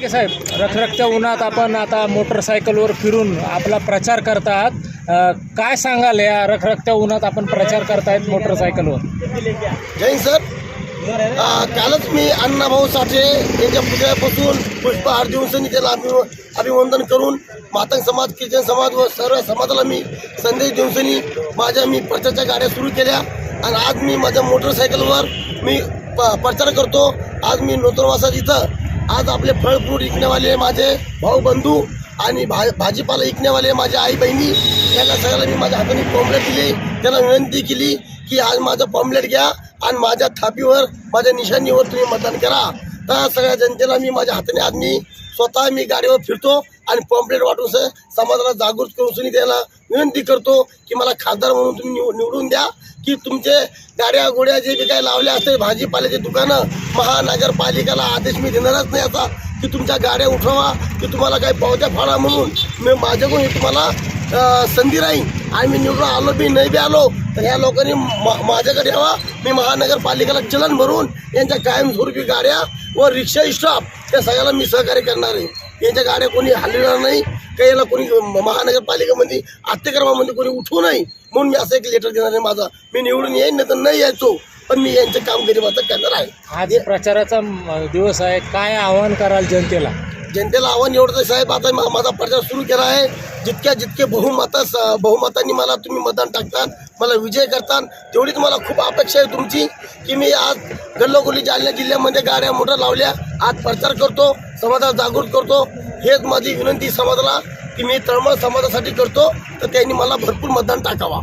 के साहेब रखरखत्या उन्हात आपण आता मोटरसायकलवर फिरून आपला प्रचार करतात. काय सांगाल या रखरखत्या उन्हात आपण प्रचार करतायत मोटरसायकलवर? जैन सर. कालच मी अण्णाभाऊ साठे यांच्या पुतळ्यापासून पुष्पहार देऊन सनी त्याला अभिव अभिवंदन करून मातंग समाज ख्रिश्चन समाज व सर्व समाजाला मी संदेश देऊन सनी माझ्या मी प्रचारच्या गाड्या सुरू केल्या. आणि आज मी माझ्या मोटरसायकलवर मी प प्रचार करतो. आज मी नूतनवासात इथं आज आपले फळ फ्रूट विकण्यावाले माझे भाऊ बंधू आणि भा भाजीपाला विकण्यावाले माझ्या आई बहिणी त्याला सगळ्याला मी माझ्या हाताने पॉम्पलेट दिले. त्याला विनंती केली की आज माझं पॉम्पलेट घ्या आणि माझ्या थापीवर माझ्या निशाणीवर तुम्ही मतदान करा. तर सगळ्या जनतेला मी माझ्या हाताने आज मी स्वतः मी गाडीवर फिरतो आणि पॉम्पलेट वाटून समाजाला जागृत करून सुनी त्याला विनंती करतो की मला खासदार म्हणून तुम्ही निव- निवडून द्या. की तुमचे गाड्या गोड्या जे बी काय लावले असते भाजीपाल्याचे दुकानं महानगरपालिकेला आदेश मी देणारच नाही आता की तुमच्या गाड्या उठवा की तुम्हाला काही पावत्या फाडा म्हणून मी माझ्याकडून हे तुम्हाला संधी राहील आणि मी निवडून आलो बी नाही बी आलो तर ह्या लोकांनी माझ्याकडे यावा. मी महानगरपालिकेला चलन भरून यांच्या कायमस्वरूपी गाड्या व रिक्षा स्टॉप या सगळ्याला मी सहकार्य करणार आहे. यांच्या गाड्या कोणी हलविणार नाही. काही याला कोणी महानगरपालिकेमध्ये आत्यक्रमामध्ये कोणी उठवू नाही म्हणून मी असं एक लेटर देणार आहे माझा. मी निवडून येईन नाही तर नाही यायचो. पण मी यांचं कामगिरी मात्र करणार आहे. आज प्रचाराचा दिवस आहे. काय आवाहन कराल जनतेला? जनतेला आव्हान एवढं साहेब आता माझा प्रचार सुरू केला आहे. जितक्या जितके बहुमत बहुमतांनी मला तुम्ही मतदान टाकतात मला विजय करतात तेवढीच मला खूप अपेक्षा आहे तुमची की मी आज गल्लोगल्ली जालना जिल्ह्यामध्ये गाड्या मोटर लावल्या. आज प्रचार करतो. समाजाला जागृत करतो. हेच माझी विनंती समाजाला की मी तळमळ समाजासाठी करतो तर त्यांनी मला भरपूर मतदान टाकावा.